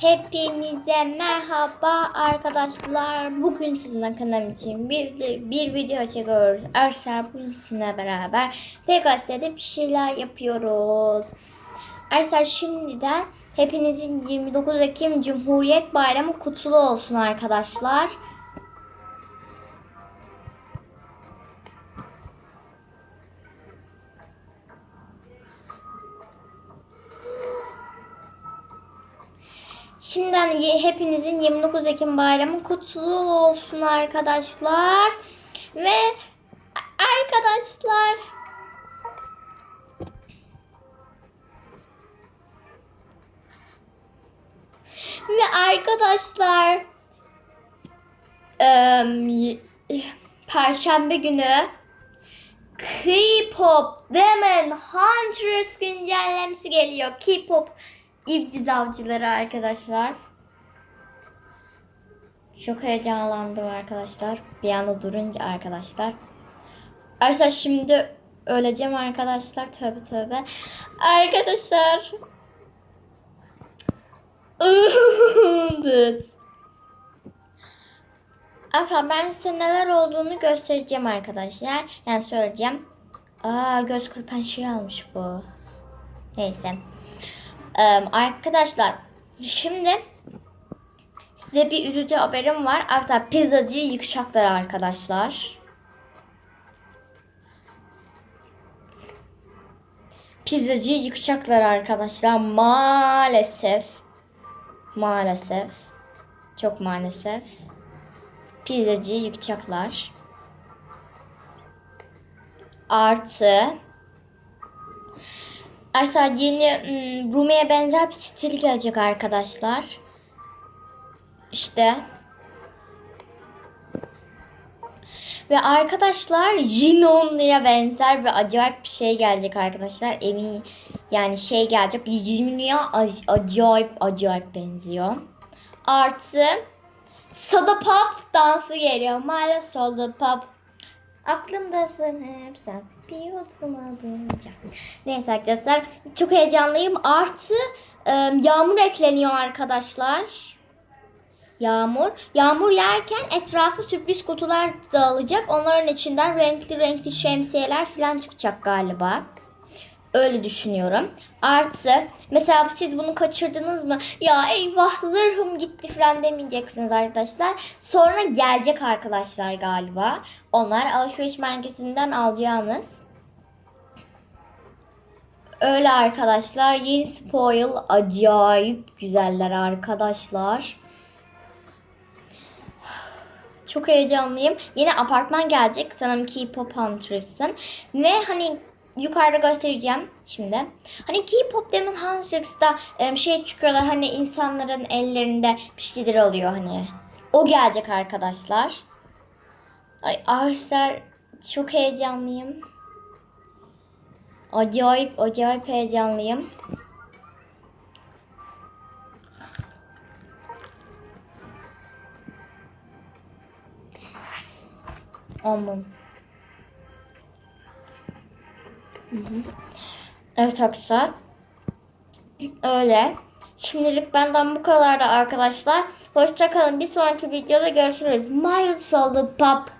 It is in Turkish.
Hepinize merhaba arkadaşlar. Bugün sizin kanalım için bir, bir video çekiyoruz. Arkadaşlar bugün sizinle beraber Pegasus'ta bir şeyler yapıyoruz. Arkadaşlar şimdiden hepinizin 29 Ekim Cumhuriyet Bayramı kutlu olsun arkadaşlar. Şimdiden ye- hepinizin 29 Ekim bayramı kutlu olsun arkadaşlar. Ve arkadaşlar ve arkadaşlar Perşembe günü K-pop Demon Hunters güncellemesi geliyor. K-pop İbdiz avcıları arkadaşlar. Çok heyecanlandım arkadaşlar. Bir anda durunca arkadaşlar. Arkadaşlar şimdi öleceğim arkadaşlar. Tövbe tövbe. Arkadaşlar. Evet. Arkadaşlar ben size neler olduğunu göstereceğim arkadaşlar. Yani söyleyeceğim. Aa göz kırpan şey almış bu. Neyse. Arkadaşlar şimdi size bir üzücü haberim var. Arkadaşlar pizzacıyı yıkacaklar arkadaşlar. Pizzacıyı yıkacaklar arkadaşlar. Maalesef. Maalesef. Çok maalesef. Pizzacıyı yıkacaklar. Artı Arkadaşlar yeni ım, Rumi'ye benzer bir stil gelecek arkadaşlar. İşte. Ve arkadaşlar Jinonlu'ya benzer bir acayip bir şey gelecek arkadaşlar. Emin yani şey gelecek. Jinonlu'ya ac- acayip acayip benziyor. Artı Soda Pop dansı geliyor. Maalesef Soda Pop Aklımdasın hep sen bir unutmadınca. Neyse arkadaşlar çok heyecanlıyım. Artı e, yağmur ekleniyor arkadaşlar. Yağmur. Yağmur yerken etrafı sürpriz kutular dağılacak. Onların içinden renkli renkli şemsiyeler falan çıkacak galiba. Öyle düşünüyorum. Artı mesela siz bunu kaçırdınız mı? Ya eyvah zırhım gitti falan demeyeceksiniz arkadaşlar. Sonra gelecek arkadaşlar galiba. Onlar alışveriş merkezinden alacağınız. Öyle arkadaşlar. Yeni spoil acayip güzeller arkadaşlar. Çok heyecanlıyım. Yine apartman gelecek. Sanırım ki Pop Hunters'ın. Ve hani yukarıda göstereceğim şimdi. Hani K-pop Demon Hunters'da em, şey çıkıyorlar hani insanların ellerinde bir şeyler oluyor hani. O gelecek arkadaşlar. Ay arkadaşlar çok heyecanlıyım. Acayip acayip heyecanlıyım. Aman. Evet arkadaşlar. Öyle. Şimdilik benden bu kadar da arkadaşlar. Hoşçakalın. Bir sonraki videoda görüşürüz. Miles oldu pop.